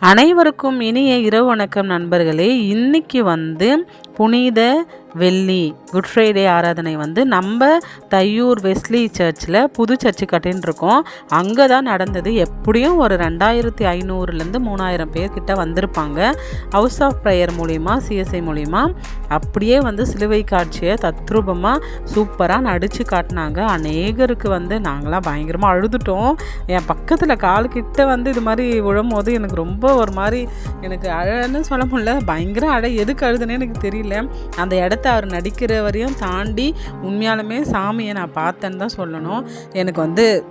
அனைவருக்கும் இனிய இரவு வணக்கம் நண்பர்களே. இன்னைக்கு வந்து புனித வெள்ளி குட் ஃப்ரைடே ஆராதனை வந்து நம்ம தையூர் வெஸ்லி சர்ச்சில் புது சர்ச்சு கட்டின்னு இருக்கோம். அங்கே தான் நடந்தது. எப்படியும் ஒரு ரெண்டாயிரத்தி ஐநூறுலேருந்து மூணாயிரம் பேர் கிட்ட வந்திருப்பாங்க. ஹவுஸ் ஆஃப் ப்ரேயர் மூலிமா சிஎஸ்ஐ மூலிமா அப்படியே வந்து சிலுவை காட்சியை தத்ரூபமாக சூப்பராக நடித்து காட்டினாங்க. அநேகருக்கு வந்து நாங்களாம் பயங்கரமாக அழுதுட்டோம். என் பக்கத்தில் கால் கிட்ட வந்து இது மாதிரி விழும்போது எனக்கு ரொம்ப ஒரு மாதிரி எனக்கு அழன்னு சொல்ல முடியல. பயங்கர அழ எதுக்கு அழுதுனே எனக்கு தெரியல. அந்த இடத்த அவர் நடிக்கிற வரையும் தாண்டி உண்மையாலுமே சாமியை நான் பார்த்தேன்னு தான் சொல்லணும். எனக்கு வந்து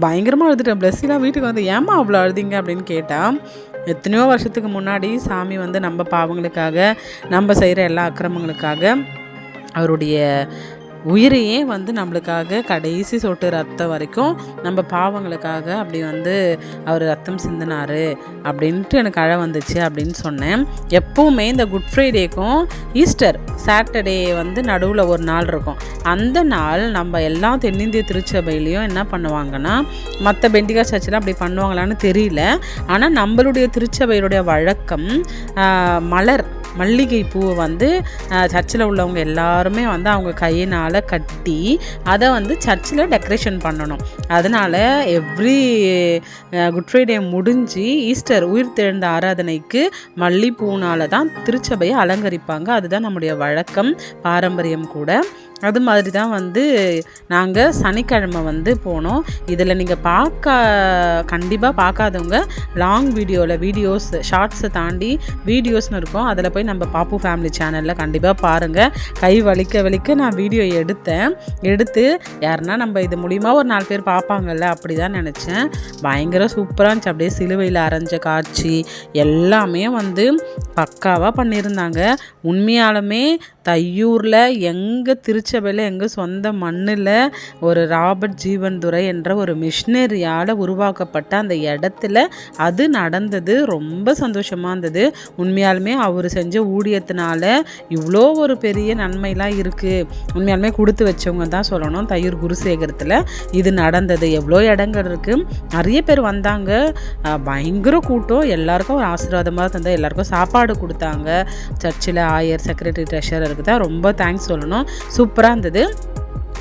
பயங்கரமாக அழுதுட்டேன். பிளஸ்ஸிலாம் வீட்டுக்கு வந்து ஏமா அவ்வளோ அழுதிங்க? அப்படின்னு கேட்டால் எத்தனையோ வருஷத்துக்கு முன்னாடி சாமி வந்து நம்ம பாவங்களுக்காக நம்ம செய்கிற எல்லா அக்கிரமங்களுக்காக அவருடைய உயிரையே வந்து நம்மளுக்காக கடைசி சொட்டு ரத்தம் வரைக்கும் நம்ம பாவங்களுக்காக அப்படி வந்து அவர் ரத்தம் சிந்தினார் அப்படின்ட்டு எனக்கு அழ வந்துச்சு அப்படின்னு சொன்னேன். எப்போவுமே இந்த குட் ஃப்ரைடேக்கும் ஈஸ்டர் சாட்டர்டே வந்து நடுவில் ஒரு நாள் இருக்கும். அந்த நாள் நம்ம எல்லா தென்னிந்திய திருச்சபையிலையும் என்ன பண்ணுவாங்கன்னா மற்ற பெண்டிகா சர்ச்சில் அப்படி பண்ணுவாங்களான்னு தெரியல. ஆனால் நம்மளுடைய திருச்சபையுடைய வழக்கம் மலர். மல்லிகை பூவை வந்து சர்ச்சில் உள்ளவங்க எல்லாருமே வந்து அவங்க கையினால் கட்டி அதை வந்து சர்ச்சில் டெக்கரேஷன் பண்ணணும். அதனால் எவ்ரி குட் ஃப்ரைடே முடிஞ்சு ஈஸ்டர் உயிர் தெழுந்த ஆராதனைக்கு மல்லிப்பூனால் தான் திருச்சபையை அலங்கரிப்பாங்க. அதுதான் நம்முடைய வழக்கம் பாரம்பரியம் கூட. அது மாதிரி தான் வந்து நாங்கள் சனிக்கிழமை வந்து போனோம். இதில் நீங்கள் பார்க்க கண்டிப்பாக பார்க்காதவங்க லாங் வீடியோவில் வீடியோஸ் ஷார்ட்ஸை தாண்டி வீடியோஸ்னு இருக்கும். அதில் போய் நம்ம பாப்பு ஃபேமிலி சேனலில் கண்டிப்பாக பாருங்கள் கை வலிக்க வலிக்க நான் வீடியோ எடுத்தேன். எடுத்து யாருன்னா நம்ம இது மூலிமா ஒரு நாலு பேர் பார்ப்பாங்கல்ல அப்படி தான் நினச்சேன். பயங்கர சூப்பராக இருந்துச்சு. அப்படியே சிலுவையில் அரைஞ்ச காட்சி எல்லாமே வந்து பக்காவாக பண்ணியிருந்தாங்க. உண்மையாலுமே தையூரில் எங்கள் திருச்சபையில் எங்கள் சொந்த மண்ணில் ஒரு ராபர்ட் ஜீவன்துறை என்ற ஒரு மிஷினரியால் உருவாக்கப்பட்ட அந்த இடத்துல அது நடந்தது. ரொம்ப சந்தோஷமாக இருந்தது. உண்மையாலுமே அவர் செஞ்ச ஊழியத்தினால இவ்வளோ ஒரு பெரிய நன்மைலாம் இருக்குது உண்மையாலுமே கொடுத்து வச்சவங்க தான் சொல்லணும். தையூர் குருசேகரத்தில் இது நடந்தது. எவ்வளோ இடங்கள் இருக்குது நிறைய பேர் வந்தாங்க. பயங்கர கூட்டம். எல்லாருக்கும் ஒரு ஆசீர்வாதமாக தந்தால் எல்லாருக்கும் சாப்பாடு கொடுத்தாங்க. சர்ச்சில் ஆயர் செக்ரட்டரி பண்ணுறதுக்கு தான் ரொம்ப தேங்க்ஸ் சொல்லணும். சூப்பராக இருந்தது.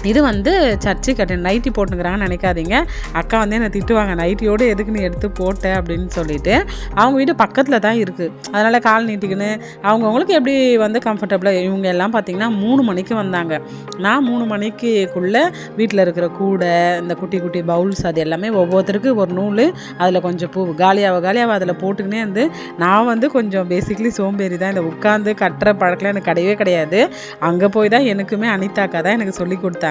இது வந்து சர்ச்சு கட்ட நைட்டி போட்டுக்கிறாங்கன்னு நினைக்காதீங்க. அக்கா வந்து என்னை திட்டுவாங்க நைட்டியோடு எதுக்கு நீ எடுத்து போட்ட? அப்படின்னு சொல்லிட்டு அவங்க வீடு பக்கத்தில் தான் இருக்குது அதனால் கால் நீட்டிக்கின்னு அவங்கவுங்களுக்கு எப்படி வந்து கம்ஃபர்டபுளாக இவங்க எல்லாம் பார்த்திங்கன்னா மூணு மணிக்கு வந்தாங்க. நான் மூணு மணிக்குள்ளே வீட்டில் இருக்கிற கூடை இந்த குட்டி குட்டி பவுல்ஸ் அது எல்லாமே ஒவ்வொருத்தருக்கு ஒரு நூல். அதில் கொஞ்சம் பூ காலியாக காலியாக அதில் போட்டுக்கினே வந்து நான் வந்து கொஞ்சம் பேசிக்லி சோம்பேறி தான். இந்த உட்காந்து கட்டுற பழக்கம் எனக்கு கிடையவே கிடையாது. அங்கே போய் தான் எனக்குமே அனிதாக்கா தான் எனக்கு சொல்லி கொடுத்தாங்க.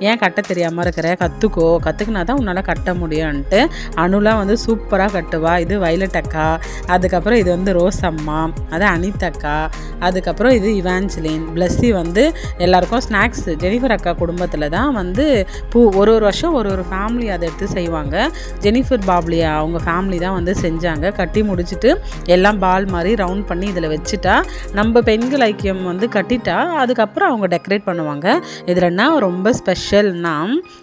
ஏன் கட்ட தெரியாமல் இருக்கிற? கற்றுக்கோ கற்றுக்கினா தான் உன்னால் கட்ட முடியும்ன்ட்டு அனுலாம் வந்து சூப்பராக கட்டுவா. இது வைலட் அக்கா. அதுக்கப்புறம் இது வந்து ரோஸ் அம்மா அது அனிதக்கா அதுக்கப்புறம் இது இவாஞ்சலின் பிளஸ்ஸி வந்து எல்லாருக்கும் ஸ்நாக்ஸ். ஜெனிஃபர் அக்கா குடும்பத்தில் தான் வந்து பூ ஒரு ஒரு வருஷம் ஒரு ஒரு ஃபேமிலி அதை எடுத்து செய்வாங்க. ஜெனிஃபர் பாப்லியா அவங்க ஃபேமிலி தான் வந்து செஞ்சாங்க. கட்டி முடிச்சுட்டு எல்லாம் பால் மாதிரி ரவுண்ட் பண்ணி இதில் வச்சுட்டா நம்ம பெண்கள் ஐக்கியம் வந்து கட்டிட்டா அதுக்கப்புறம் அவங்க டெக்கரேட் பண்ணுவாங்க. இதில் என்ன ரொம்ப ரொம்ப ஸ்பெஷல்னா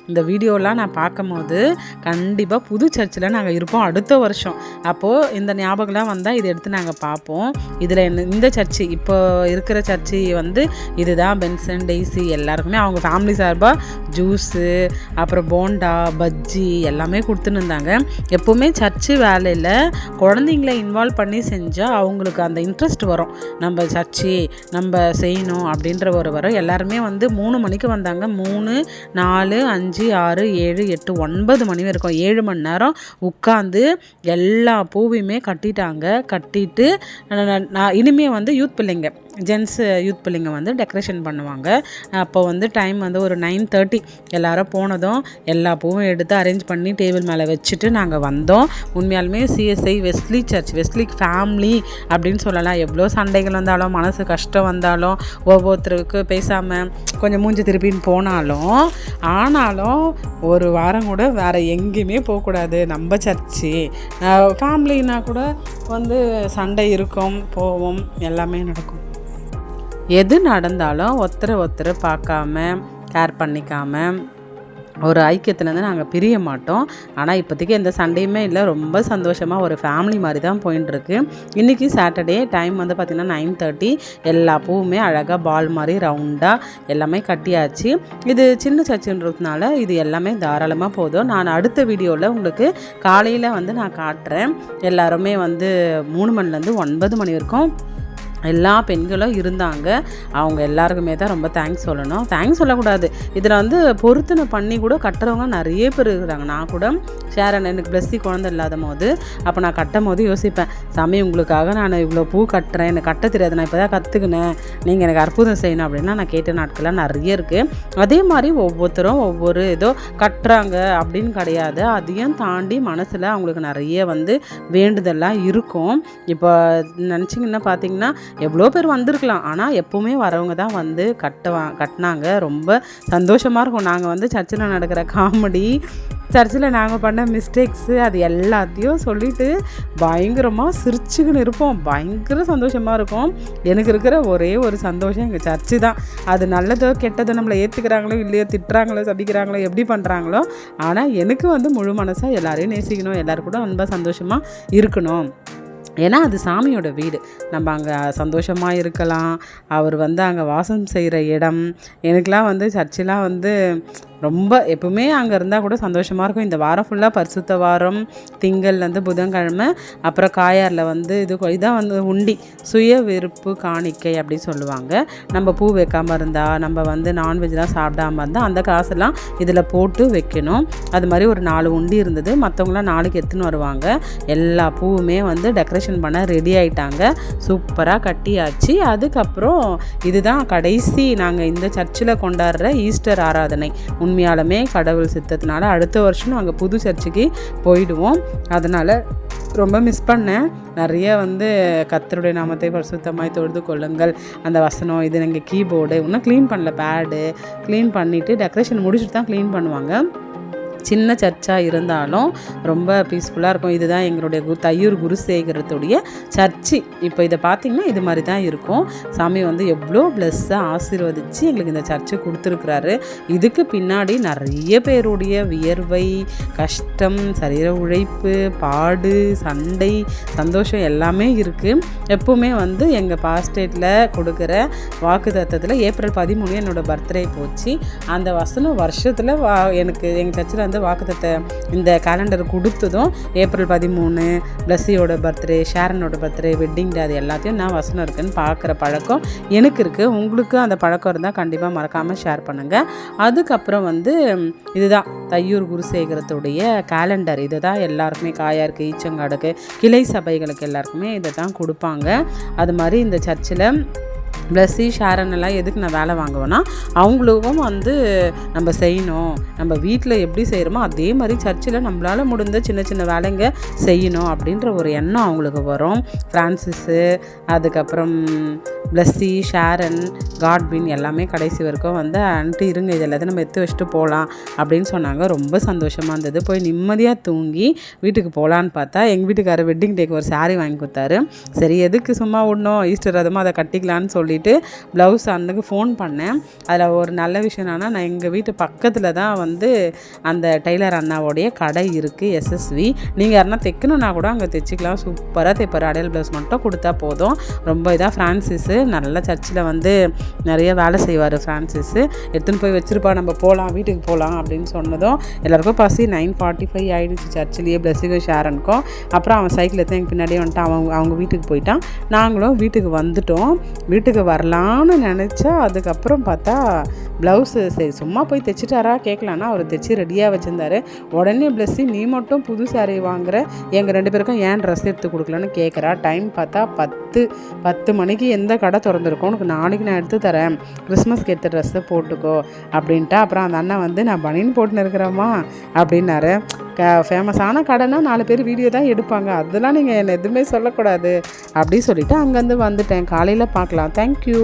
இந்த வீடியோலாம் நான் பார்க்கும்போது கண்டிப்பாக புது சர்ச்சில் நாங்கள் இருப்போம் அடுத்த வருஷம். அப்போது இந்த ஞாபகம்லாம் வந்தால் இதை எடுத்து நாங்கள் பார்ப்போம். இதில் என்ன இந்த சர்ச்சு இப்போ இருக்கிற சர்ச்சு வந்து இதுதான் பென்சன் டெய்ஸி எல்லாருக்குமே அவங்க ஃபேமிலி சார்பாக ஜூஸு அப்புறம் போண்டா பஜ்ஜி எல்லாமே கொடுத்துன்னு இருந்தாங்க. எப்போவுமே சர்ச்சு வேலையில் குழந்தைங்கள இன்வால்வ் பண்ணி செஞ்சால் அவங்களுக்கு அந்த இன்ட்ரெஸ்ட் வரும். நம்ம சர்ச்சு நம்ம செய்யணும் அப்படின்ற ஒரு வரும் எல்லாருமே வந்து மூணு மணிக்கு வந்தாங்க. மூணு நாலு அஞ்சு ஆறு ஏழு எட்டு ஒன்பது மணி வரைக்கும் ஏழு மணி நேரம் உட்காந்து எல்லா பூவையுமே கட்டிட்டாங்க. கட்டிட்டு நான் இனிமேல் வந்து யூத் பிள்ளைங்க ஜென்ஸ் யூத் பிள்ளைங்க வந்து டெக்கரேஷன் பண்ணுவாங்க. அப்போ வந்து டைம் வந்து ஒரு நைன் தேர்ட்டி எல்லாரும் போனதும் எல்லா பூவும் எடுத்து அரேஞ்ச் பண்ணி டேபிள் மேலே வச்சுட்டு நாங்கள் வந்தோம். உண்மையாலுமே CSI Wesley church Wesley family அப்படின்னு சொல்லலாம். எவ்வளோ சண்டைகள் வந்தாலும் மனசு கஷ்டம் வந்தாலும் ஒவ்வொருத்தருக்கு பேசாமல் கொஞ்சம் மூஞ்சி திருப்பின்னு போனால் ஆனாலும் ஆனாலும் ஒரு வாரம் கூட வேறு எங்கேயுமே போகக்கூடாது. நம்ம சர்ச்சு. ஃபேமிலினா கூட வந்து சண்டை இருக்கும் போவோம் எல்லாமே நடக்கும். எது நடந்தாலும் ஒருத்தரை ஒருத்தரை பார்க்காம கேர் பண்ணிக்காமல் ஒரு ஐக்கியத்துலேருந்து நாங்கள் பிரிய மாட்டோம். ஆனால் இப்போதைக்கு எந்த சண்டையுமே இல்லை. ரொம்ப சந்தோஷமாக ஒரு ஃபேமிலி மாதிரி தான் போயின்ட்டுருக்கு இன்றைக்கி சாட்டர்டே டைம் வந்து பார்த்திங்கன்னா நைன் தேர்ட்டி எல்லா பூவுமே அழகாக பால் மாதிரி ரவுண்டாக எல்லாமே கட்டியாச்சு. இது சின்ன சர்ச்சுன்றதுனால இது எல்லாமே தாராளமாக போதும். நான் அடுத்த வீடியோவில் உங்களுக்கு காலையில் வந்து நான் காட்டுறேன். எல்லாருமே வந்து மூணு மணிலேருந்து ஒன்பது மணி வரைக்கும் எல்லா பெண்களும் இருந்தாங்க. அவங்க எல்லாருக்குமே தான் ரொம்ப தேங்க்ஸ் சொல்லணும். தேங்க்ஸ் சொல்லக்கூடாது. இதில் வந்து பொருத்தனை பண்ணி கூட கட்டுறவங்க நிறைய பேர் இருக்கிறாங்க. நான் கூட ஷேரன் எனக்கு பிளஸ்ஸி குழந்தை இல்லாத போது அப்போ நான் கட்டும் போது யோசிப்பேன் சாமி உங்களுக்காக நான் இவ்வளோ பூ கட்டுறேன். எனக்கு கட்ட தெரியாது. நான் இப்போ தான் கற்றுக்கினேன் நீங்கள் எனக்கு அற்புதம் செய்யணும். அப்படின்னா நான் கேட்ட நாட்கள்லாம் நிறைய இருக்குது அதே மாதிரி ஒவ்வொருத்தரும் ஒவ்வொரு ஏதோ கட்டுறாங்க அப்படின்னு கிடையாது. அதையும் தாண்டி மனசில் அவங்களுக்கு நிறைய வந்து வேண்டுதல்லாம் இருக்கும். இப்போ நினச்சிங்கன்னா பார்த்தீங்கன்னா எவ்வளோ பேர் வந்திருக்கலாம். ஆனால் எப்போவுமே வரவங்க தான் வந்து கட்டுவா கட்டினாங்க. ரொம்ப சந்தோஷமாக இருக்கும். நாங்கள் வந்து சர்ச்சில் நடக்கிற காமெடி சர்ச்சில் நாங்கள் பண்ண மிஸ்டேக்ஸு அது எல்லாத்தையும் சொல்லிவிட்டு பயங்கரமாக சிரிச்சுக்கின்னு இருப்போம். பயங்கர சந்தோஷமாக இருக்கும். எனக்கு இருக்கிற ஒரே ஒரு சந்தோஷம் எங்கள் சர்ச்சு தான். அது நல்லதோ கெட்டதோ நம்மளை ஏற்றுக்கிறாங்களோ இல்லையோ திட்டுறாங்களோ சபிக்கிறாங்களோ எப்படி பண்ணுறாங்களோ ஆனால் எனக்கு வந்து முழு மனசாக எல்லோரையும் நேசிக்கணும். எல்லோரும் கூட அன்பாக சந்தோஷமாக இருக்கணும். ஏன்னா அது சாமியோட வீடு. நம்ம அங்கே சந்தோஷமாக இருக்கலாம். அவர் வந்து அங்கே வாசம் செய்கிற இடம். எனக்கெலாம் வந்து சர்ச்செலாம் வந்து ரொம்ப எப்பவுமே அங்கே இருந்தால் கூட சந்தோஷமாக இருக்கும். இந்த வாரம் ஃபுல்லாக பரிசுத்த வாரம் திங்கள்லேருந்து புதன்கிழமை அப்புறம் காயாரில் வந்து இது இதான் வந்து உண்டி சுய விருப்பு காணிக்கை அப்படின்னு சொல்லுவாங்க. நம்ம பூ வைக்காமல் இருந்தால் நம்ம வந்து நான்வெஜ்லாம் சாப்பிடாம இருந்தால் அந்த காசெல்லாம் இதில் போட்டு வைக்கணும். அது மாதிரி ஒரு நாலு உண்டி இருந்தது. மற்றவங்களாம் நாளைக்கு எடுத்துன்னு வருவாங்க. எல்லா பூவுமே வந்து டெக்கரேஷன் பண்ண ரெடி ஆகிட்டாங்க சூப்பராக கட்டியாச்சு. அதுக்கப்புறம் இதுதான் கடைசி நாங்கள் இந்த சர்ச்சில் கொண்டாடுற ஈஸ்டர் ஆராதனை. உண்மையாலுமே கடவுள் சித்தத்தினால அடுத்த வருஷம் நாங்கள் புது சர்ச்சுக்கு போயிடுவோம். அதனால் ரொம்ப மிஸ் பண்ணேன். நிறைய வந்து கத்தருடைய நாமத்தை பரிசுத்தமாய் தொழுது கொள்ளுங்கள். அந்த வசனம் இது எங்கள் கீபோர்டு இன்னும் க்ளீன் பண்ணல பேடு க்ளீன் பண்ணிவிட்டு டெக்கரேஷன் முடிச்சுட்டு தான் க்ளீன் பண்ணுவாங்க. சின்ன சர்ச்சாக இருந்தாலும் ரொம்ப பீஸ்ஃபுல்லாக இருக்கும். இதுதான் எங்களுடைய கு தையூர் குருசேகரத்துடைய சர்ச்சு. இப்போ இதை பார்த்திங்கன்னா இது மாதிரி தான் இருக்கும். சாமி வந்து எவ்வளோ ப்ளஸ்ஸாக ஆசீர்வதித்து எங்களுக்கு இந்த சர்ச்சை கொடுத்துருக்குறாரு. இதுக்கு பின்னாடி நிறைய பேருடைய வியர்வை கஷ்டம் சரீர உழைப்பு பாடு சண்டை சந்தோஷம் எல்லாமே இருக்குது எப்போவுமே வந்து எங்கள் பாஸ்டேட்டில் கொடுக்குற வாக்கு தத்தத்தில் ஏப்ரல் பதிமூணு என்னோடய பர்த்டே போச்சு. அந்த வசனம் வருஷத்தில் வா எனக்கு எங்கள் சர்ச்சில் வந்து வாக்குத்தத்தை இந்த கேலண்டர் கொடுத்ததும் ஏப்ரல் பதிமூணு பிளஸ்ஸியோட பர்த்டே ஷேரனோட பர்த்டே வெட்டிங் டே அது எல்லாத்தையும் நான் வசனம் இருக்குன்னு பார்க்குற பழக்கம் எனக்கு இருக்குது உங்களுக்கு அந்த பழக்கம் இருந்தால் கண்டிப்பாக மறக்காமல் ஷேர் பண்ணுங்கள் அதுக்கப்புறம் வந்து இதுதான் தையூர் குருசேகரத்துடைய கேலண்டர் இதை தான் எல்லாருக்குமே காயாருக்கு ஈச்சங்காடுக்கு கிளை சபைகளுக்கு எல்லாருக்குமே இதை தான் கொடுப்பாங்க. அது மாதிரி இந்த சர்ச்சில் ப்ளஸ்ஸி ஷேரன் எல்லாம் எதுக்கு நான் வேலை வாங்குவேன்னா அவங்களுக்கும் வந்து நம்ம செய்யணும் நம்ம வீட்டில் எப்படி செய்கிறோமோ அதே மாதிரி சர்ச்சில் நம்மளால் முடிந்த சின்ன சின்ன வேலைங்க செய்யணும் அப்படின்ற ஒரு எண்ணம் அவங்களுக்கு வரும். ஃப்ரான்சிஸு அதுக்கப்புறம் ப்ளஸ்ஸி ஷேரன் காட்வின் எல்லாமே கடைசி வரைக்கும் வந்து ஆண்டி இருங்க இது எல்லாத்தையும் நம்ம எடுத்து வச்சுட்டு போகலாம் அப்படின்னு சொன்னாங்க. ரொம்ப சந்தோஷமாக இருந்தது. போய் நிம்மதியாக தூங்கி வீட்டுக்கு போகலான்னு பார்த்தா எங்கள் வீட்டுக்காரர் வெட்டிங் டேக்கு ஒரு சாரீ வாங்கி கொடுத்தாரு. சரி எதுக்கு சும்மா விடணும் ஈஸ்டர் அதுமா அதை கட்டிக்கலான்னு சொல்லிட்டு சொல்லிவிட்டு ப்ளவுஸ் அண்ணனுக்கு ஃபோன் பண்ணேன். அதில் ஒரு நல்ல விஷயம் என்னென்னா நான் எங்கள் வீட்டு பக்கத்தில் தான் வந்து அந்த டெய்லர் அண்ணாவோடைய கடை இருக்குது எஸ்எஸ்வி நீங்கள் யாருன்னா தைக்கணுன்னா கூட அங்கே தைச்சிக்கலாம். சூப்பராக தைப்பார். அடையல் ப்ளவுஸ் மட்டும் கொடுத்தா போதும். ரொம்ப இதாக ஃப்ரான்சிஸு நல்ல சர்ச்சில் வந்து நிறைய வேலை செய்வார் ஃப்ரான்சிஸு எடுத்துன்னு போய் வச்சுருப்பா. நம்ம போகலாம் வீட்டுக்கு போகலாம் அப்படின்னு சொன்னதும் எல்லாருக்கும் பசி நைன் ஃபார்ட்டி ஃபைவ் ஆகிடுச்சு சர்ச்சிலேயே ப்ளஸ்ஸுக்கு ஷேரனுக்கும். அப்புறம் அவன் சைக்கிள் எடுத்து எங்கள் பின்னாடியே வந்துட்டு அவன் அவங்க வீட்டுக்கு போயிட்டான். நாங்களும் வீட்டுக்கு வந்துட்டோம். வீட்டுக்கு வரலான்னு நினச்சா அதுக்கப்புறம் பார்த்தா ப்ளவுஸு சரி சும்மா போய் தைச்சிட்டாரா? கேட்கலான்னா அவர் தைச்சி ரெடியாக வச்சுருந்தாரு. உடனே ப்ளஸ்ஸி நீ மட்டும் புது சாரீ வாங்குற எங்கள் ரெண்டு பேருக்கும் ஏன் ட்ரெஸ் எடுத்து கொடுக்கலான்னு கேட்குறா டைம் பார்த்தா பத்து பத்து மணிக்கு எந்த கடை திறந்துருக்கோம் உனக்கு நாளைக்கு நான் எடுத்து தரேன். கிறிஸ்மஸ்க்கு எடுத்த ட்ரெஸ்ஸை போட்டுக்கோ அப்படின்ட்டு. அப்புறம் அந்த அண்ணன் வந்து நான் பனின்னு போட்டுன்னு இருக்கிறேம்மா அப்படின்னாரு. க ஃபேமஸான கடைனா நாலு பேர் வீடியோ தான் எடுப்பாங்க. அதெல்லாம் நீங்கள் என்னை எதுவுமே சொல்லக்கூடாது. அப்படின்னு சொல்லிவிட்டு அங்கேருந்து வந்துட்டேன். காலையில் பார்க்கலாம். தேங்க்யூ